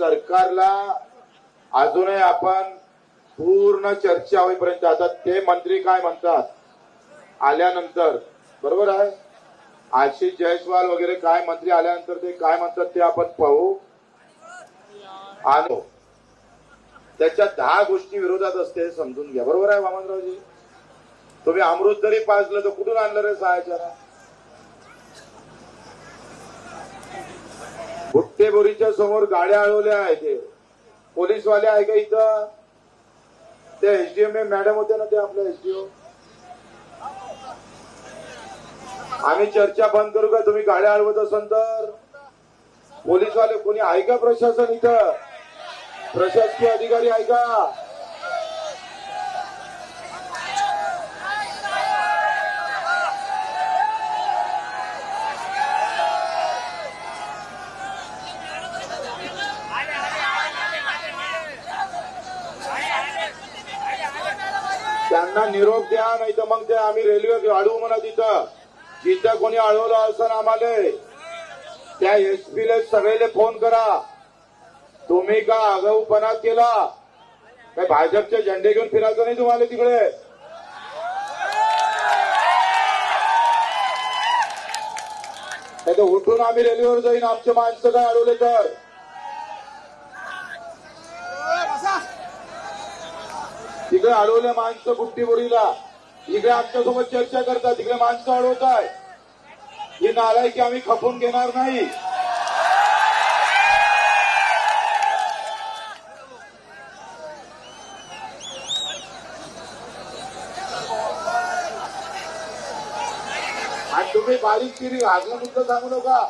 सरकारला अजूनही आपण पूर्ण चर्चा होईपर्यंत आता ते मंत्री काय म्हणतात? आल्यानंतर. बरोबर आहे? आशिष जयस्वाल वगैरे काय मंत्री आल्यानंतर ते काय म्हणतात ते आपण पाहू. आलो त्याच्या दहा गोष्टी विरोधात असते समजून घ्या. बरोबर आहे वामनरावजी? तुम्ही अमृत जरी पाजलं तर कुठून आणलं रे सहायच्या गुट्टेबोरीच्या समोर गाड्या अडवल्या आहेत पोलीसवाले आहे का इथं? त्या एसडीएम मॅडम होते ना ते आपल्या एसडीओ आम्ही चर्चा बंद करू का? तुम्ही गाड्या अडवत असाल तर. पोलीसवाले कोणी आहे का प्रशासन इथं? प्रशासकीय अधिकारी आहे का? त्यांना निरोप द्या नाही तर मग ते आम्ही रेल्वे अडवू म्हणा तिथं जिथं कोणी अडवलं असं आम्हाला. त्या एसपीले सगळेले फोन करा. तुम्ही का आगाऊपणा केला? काय भाजपचे झेंडे घेऊन फिरायचं नाही तुम्हाला तिकडे? नाही तर उठून आम्ही रेल्वेवर जाईन. आमचे माणसं काय अडवले तर? इकडे अडवले माणसं बुट्टीबोरीला इकडे आमच्यासोबत चर्चा करतात इकडे माणसं अडवताय. ही नालायकी आम्ही खपून घेणार नाही. आणि तुम्ही बारीक तिरी हागलं मुद्दा सांगू नका.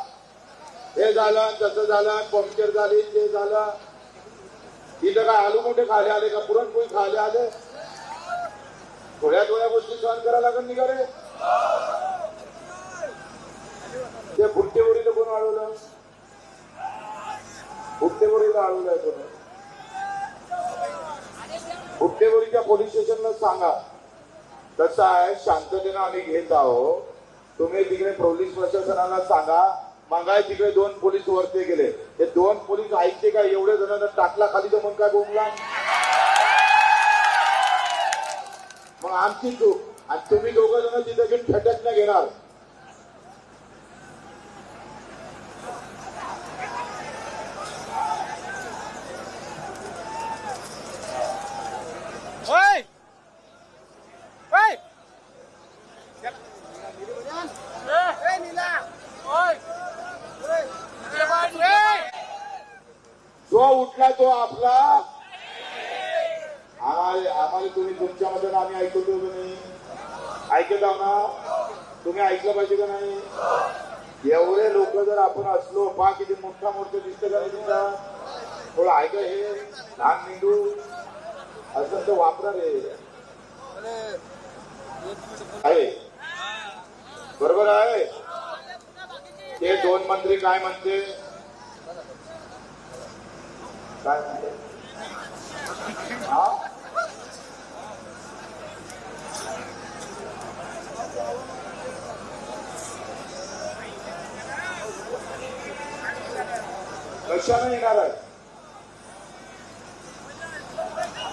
हे झालं तसं झालं पंक्चर झाली ते झालं. इथं काय आलू मोठे खाले आले का? पुरणपोळी खाले आले? थोड्या थोड्या गोष्टी सहन करायला लागेल निघा रे. ते फुट्टेवरीला कोण अडवलं फुट्टेवरीला अडवलंय कोण? फुट्टेवरीच्या पोलीस स्टेशनला सांगा. कसं आहे? शांततेनं आम्ही घेत आहोत. तुम्ही तिकडे पोलीस प्रशासनाला सांगा. मागाय तिकडे दोन पोलीस वरते गेले. हे दोन पोलीस ऐकते का? एवढे जणांना टाकला खाली तर मग काय बोंबला? मग आमची चूक. आणि तुम्ही दोघं जण तिथे घेऊन फटक न घेणार Oi! Oi! Ê, Nila! Oi! जो उठला तो आपला आम्हाला आम्हाला तुम्ही तुमच्यामध्ये आम्ही ऐकतो का नाही ऐकत आहो ना तुम्ही ऐकलं पाहिजे का नाही? एवढे लोक जर आपण असलो पा किती मोठा मोठं दिसतं का नाही तुमचा? थोडं ऐका हे लहान मेंदू असं तर वापरा रे. आहे. बरोबर आहे. ते दोन मंत्री काय म्हणते? काय म्हणते? कशाने येणार आहे.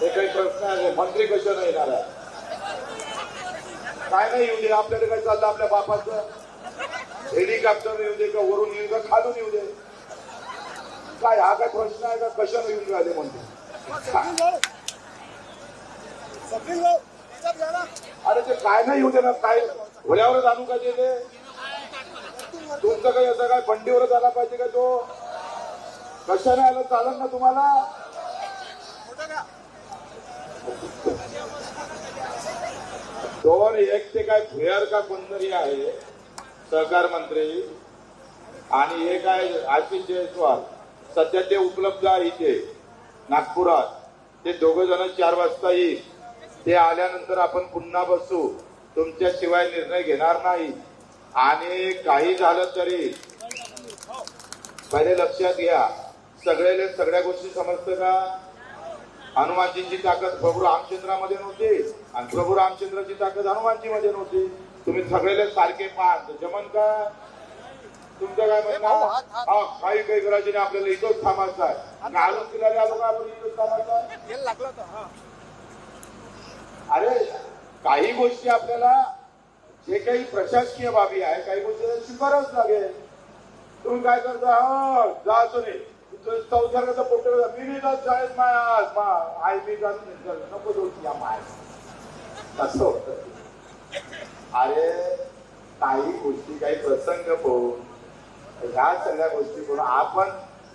हे काही प्रश्न आहे मंत्री कशानं येणार आहे? काय नाही येऊ दे आपल्याला काय चाललं आपल्या बापाचं? हेलिकॉप्टर येऊ दे का वरून येऊ का खालून येऊ दे? काय हा काय प्रश्न आहे का कशानं येऊन राहिले म्हणते अरे ते काय नाही येऊ दे ना काय? घोड्यावरच आणू का ते ते? तुमचं काही असं काय बंडीवरच आला पाहिजे का तो? कशाने आलं चालत ना तुम्हाला? दोन एक ते काय भुयार का कोणतरी आहे सहकार मंत्री. आणि एक आहे आशिष जयस्वाल सध्या ते उपलब्ध आहे इथे नागपुरात. ते दोघ जण चार वाजता येईल. ते आल्यानंतर आपण पुन्हा बसू. तुमच्याशिवाय निर्णय घेणार नाही. आणि काही झालं तरी पहिले लक्षात घ्या. सगळेले सगळ्या गोष्टी समजतं का? हनुमानजींची ताकद प्रभू रामचंद्रामध्ये नव्हती आणि प्रभू रामचंद्राची ताकद हनुमानजी मध्ये नव्हती. तुम्ही सगळेले सारखे पाहत. जमन का? तुमचं काय म्हणणं? भाऊ, हात, हात. हा काही काही करायचे नाही आपल्याला इथंच थांबायचं आहे घालून फिरायला आलो का आपण इथंच थांबायचं? तेल हा. अरे काही गोष्टी आपल्याला जे काही प्रशासकीय बाबी आहे काही गोष्टी स्वीकारावंच लागेल. तुम्ही काय करता? हो जायचं नाही चौथ्याचा पोट मी नाही जात शाळेत माय आज मा आई मी जात नको जाऊ या माय असं होतं. अरे काही गोष्टी काही प्रसंग पाहून ह्या सगळ्या गोष्टी करून आपण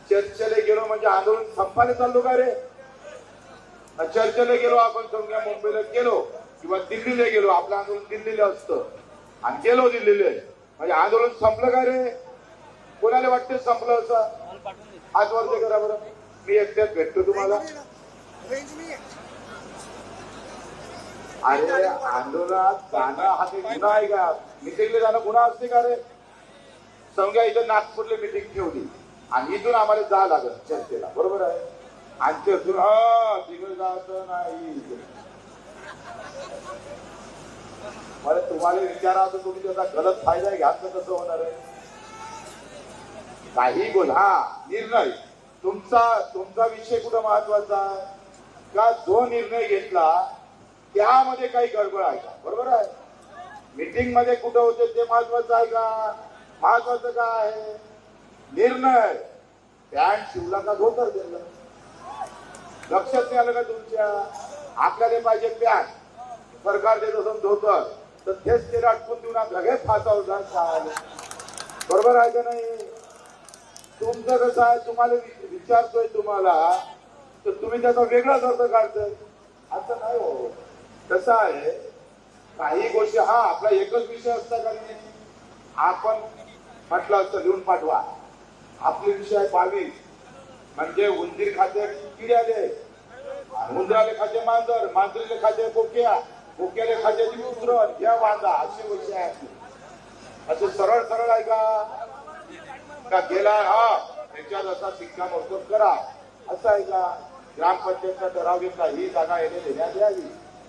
चर्चेला गेलो म्हणजे आंदोलन संपायला चाललो का रे? चर्चेला गेलो आपण समजा मुंबईला गेलो किंवा दिल्लीला गेलो. आपलं आंदोलन दिल्लीला असतं. आणि गेलो दिल्लीला. म्हणजे आंदोलन संपलं का रे? कोणाला वाटते संपलं असं? हात वरते करा बरं मी एकट्यात भेटतो तुम्हाला. अरे आंदोलनात जाणं हा काही गुन्हा आहे का? मिटिंगला जाणं गुन्हा असते का रे? समजा इथं नागपूरला मिटिंग ठेवली. आणि इथून आम्हाला जा लागत चर्चेला. बरोबर आहे? आणि चर्चून हा तिकडे जायचं नाही. मला तुम्हाला विचारा तर तुम्ही त्याचा गलत फायदा घ्यायचं कसं होणार आहे? काही बोला. हा निर्णय. तुमचा तुमचा विषय कुठं महत्त्वाचा आहे? का जो निर्णय घेतला त्यामध्ये काही गडबड आहे का? बरोबर आहे? मीटिंगमध्ये कुठं होते ते महत्वाचं आहे का? महत्वाचं काय आहे? निर्णय. पॅन्ट शिवला का धोतर दिलं? लक्षात नाही आलं का तुमच्या? आपल्याला पाहिजे पॅन्ट सरकार देत असं धोतर. तर तेच ते अटकून देऊन लगेच फासावर जा चालेल. बरोबर आहे का नाही? तुमचं कसं आहे तुम्हाला विचारतोय तुम्हाला तर तुम्ही त्याचा वेगळाच अर्थ काढताय. असं नाही हो. कसं आहे काही गोष्टी हा आपला एकच विषय असता का नाही? आपण म्हटलं असतं लिहून पाठवा. आपले विषय आहे बावीस. म्हणजे उंदीर खाते किड्याले. उंदराले खाते मांजर मांजरीले खाते कोक्या कोक्याले खाते कुत्र या वांदा असे विषय आहे. असं सरळ सरळ आहे का? का गेला? हा त्याच्यात असा शिक्कामोर्तब करा. असं आहे का? ग्रामपंचायतचा ठराव घेतला ही जागा येणे देण्यात यावी.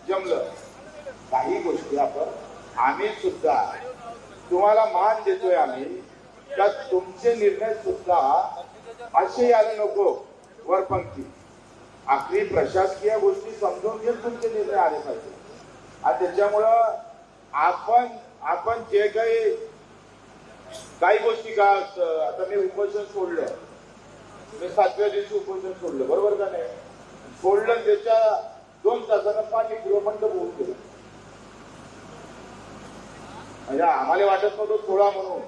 जमलं. काही गोष्टी आपण आम्ही सुद्धा तुम्हाला मान देतोय आम्ही. का तुमचे निर्णय सुद्धा असे यायला नको वरपंक्ती आपली प्रशासकीय गोष्टी समजून घेत तुमचे निर्णय आले पाहिजे. आणि त्याच्यामुळं आपण आपण जे काही काही गोष्टी का असतं आता मी उपोषण सोडलं. मी सातव्या दिवशी उपोषण सोडलं. बरोबर का नाही? सोडलं त्याच्या दोन तासानं पाणी गृहमंडप होऊन गेलं म्हणजे आम्हाला वाटत नव्हतं सोळा म्हणून.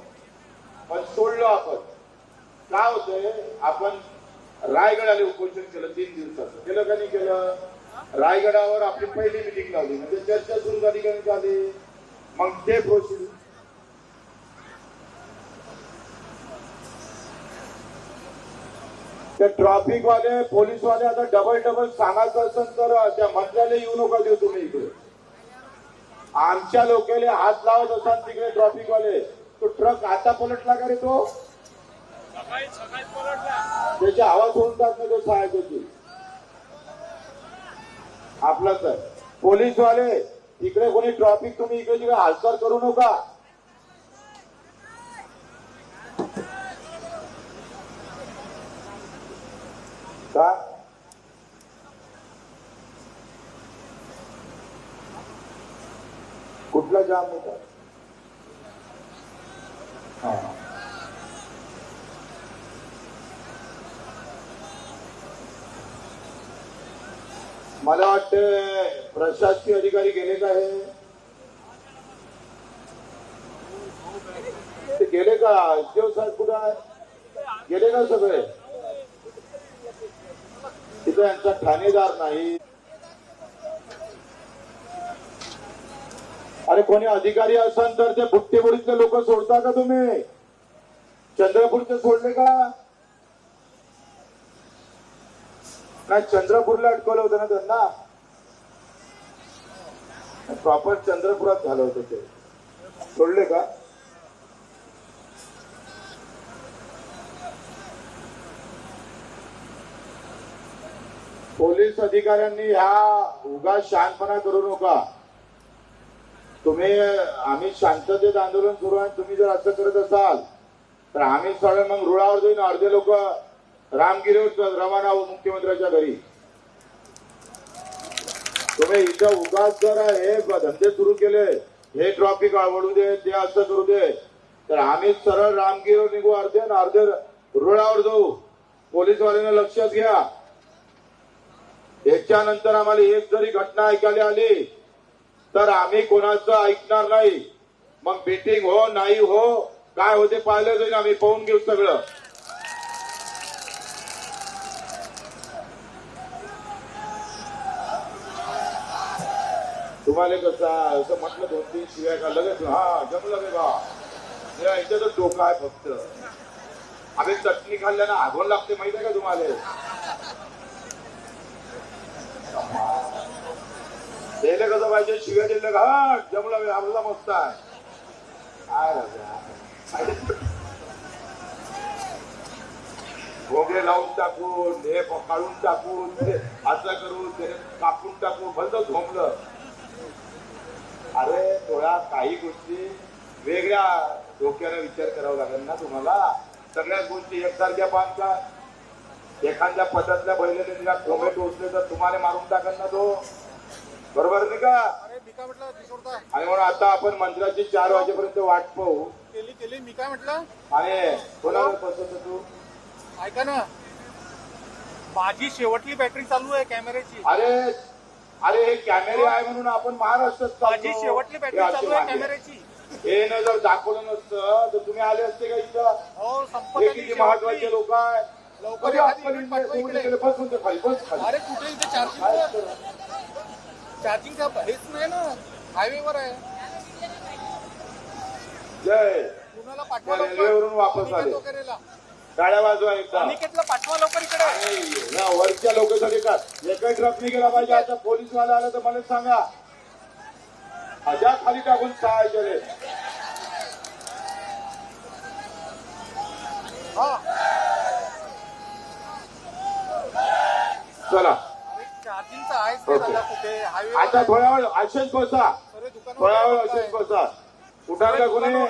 पण सोडलो आपण. काय होतंय? आपण रायगडाला उपोषण केलं तीन दिवसाचं. केलं का नाही केलं? रायगडावर आपली पहिली मिटिंग लावली म्हणजे चर्चा सुरू झाली का नाही झाली? मग ते प्रोसिजर ते ट्रॅफिकवाले वाले वाले आता डबल डबल सांगायचं असेल तर त्या मंत्र्याला येऊ नका देऊ तुम्ही इकडे. आमच्या लोकेले हात लावत असाल तिकडे ट्रॅफिक वाले. तो ट्रक आता पलटला का रे तो? त्याची आवाज होऊन जात नाही तो सहाय्यची आपला तर. पोलीसवाले इकडे कोणी ट्रॅफिक तुम्ही इकडे तिकडे हालचाल करू नका का कुठला जाम होता. हा. मला वाटतं प्रशासकीय अधिकारी गेले का हे ते गेले का? देव साहेब कुठं आहे? गेले का सगळे? तिथं यांचा ठाणेदार नाही. अरे कोणी अधिकारी असाल तर ते बुट्टेबुडीतले लोक सोडता का तुम्ही? चंद्रपूरचे सोडले का? नाही चंद्रपूरला अटकवलं होतं ना त्यांना? प्रॉपर चंद्रपुरात झालं होतं ते. सोडले का? पोलीस अधिकाऱ्यांनी ह्या उगा शहाणपणा करू नका. तुम्ही आम्ही शांततेत आंदोलन करू आणि तुम्ही जर असं करत असाल तर आम्ही सगळे मग रुळावर जाईन अर्धे लोक रामगिरीवर रवाना होऊ मुख्यमंत्र्याच्या घरी. तुम्ही इथं उगाच जर हे धंदे सुरू केले हे ट्रॉफिक आवडू दे ते असं करू दे तर आम्ही सरळ रामगिरीवर निघू अर्धे आणि अर्धे रुळावर जाऊ. पोलीसवाल्यांना लक्षात घ्या. याच्यानंतर आम्हाला एक जरी घटना ऐकायला आली तर आम्ही कोणाचं ऐकणार नाही. मग मिटिंग हो नाही हो काय होते पाहिलं जाईल आम्ही पाहून घेऊ सगळं. तुम्हाला कसं असं म्हटलं दोन तीन शिवाय का लगेच? हा जमलं रे बा. या इथं तर डोकं आहे फक्त. आम्ही चटणी खाल्ल्यानं आगोन लागते माहिती आहे का तुम्हाला? त्याला कसं पाहिजे? शिव्या दिलं का जमला वेळ आपला मस्त आहे काय भोगे लावून टाकून हे काढून टाकून ते असं करून ते कापून टाकून बंद झोंबलं अरे थोड्या काही गोष्टी वेगळ्या डोक्याने विचार करावा लागेल ना तुम्हाला. सगळ्याच गोष्टी एकसारख्या बांधतात एखाद्या पदातल्या बैलाने तिला कोंबे टोचले तर तुम्हाला मारून टाकल ना तो. बरोबर नाही का? अरे मी काय म्हटलं? ती सोडताय. आणि म्हणून आता आपण मंदिराची चार वाजेपर्यंत वाट पाहू. केली केली. मी काय म्हटलं? आणि कोणाला पसंत तू? ऐका ना. माझी शेवटली बॅटरी चालू आहे कॅमेऱ्याची अरे अरे हे कॅमेरे आहे म्हणून आपण महाराष्ट्रात. माझी शेवटली बॅटरी हे असे चालू आहे. कॅमेऱ्याची हे न जर दाखवलं नसतं. तर तुम्ही आले असते का इथं? हो हे किती महत्त्वाचे. लोक आहे लवकर एखादी आपण पाठवा इकडे. बसून ते खाली बस खाली. अरे कुठे इथे काय चार्जिंग हेच नाही ना? हायवेवर आहे जय. कुणाला पाठवा रेल्वेवरून वापस अनिकेत आले. वगैरेला गाड्या वाजवा एकदा. अनिकेतला पाठवा लवकर इकडे. या वरच्या लोकांसाठी का एकही ट्रक नाही गेला पाहिजे आता पोलीस वाला आला तर मला सांगा. अशा खाली टाकून सहा गेले हा चला अरे हायवे आता थोड्या वेळ असेच बसा. थोड्या वेळ आहे. बसा कोणी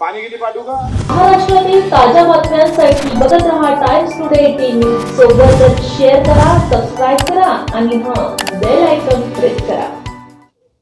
पाणी किती पाठवू का? महाराष्ट्रातील ताज्या बातम्यांसाठी बघत रहा टाइम्स टुडे टीव्ही सोबतच शेअर करा सबस्क्राईब करा आणि हां बेल आयकॉन प्रेस करा.